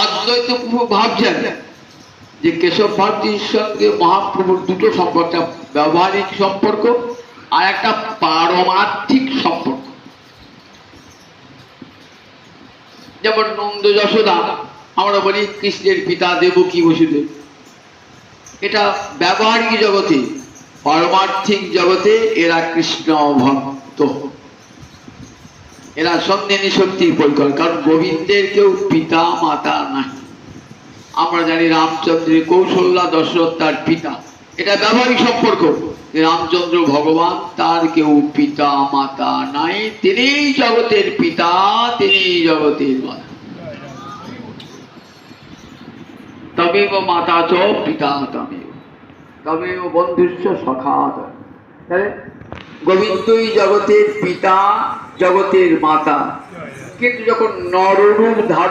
অদ্বৈত প্রভু ভাবছেন যে কেশব ভারতীর সঙ্গে মহাপ্রভুর দুটো সম্পর্ক ব্যবহারিক সম্পর্ক আর একটা পারমার্থিক সম্পর্ক। যেমন নন্দ যশোদা, আমরা বলি কৃষ্ণের পিতা দেবকী বসুদেব। এটা ব্যবহারিক জগতে, পারমার্থিক জগতে এরা কৃষ্ণ ভক্ত। এরা সন্দেনী শক্তির পরিকর কারণ গোবিন্দের কেউ পিতা, মাতা নাই। আমরা জানি রামচন্দ্রের কৌশল্যা দশরথ তার পিতা। এটা ব্যবহারিক সম্পর্ক। রামচন্দ্র ভগবান, তার কেউ পিতা, মাতা নাই তিনি জগতের পিতা তিনি জগতের মাতা। তমেব মাতা চ, পিতা তমেব তমেব বন্ধুস্ব সখা গোবিন্দই জগতের পিতা জগতের মাতা। কিন্তু যখন নররূপ ধারণ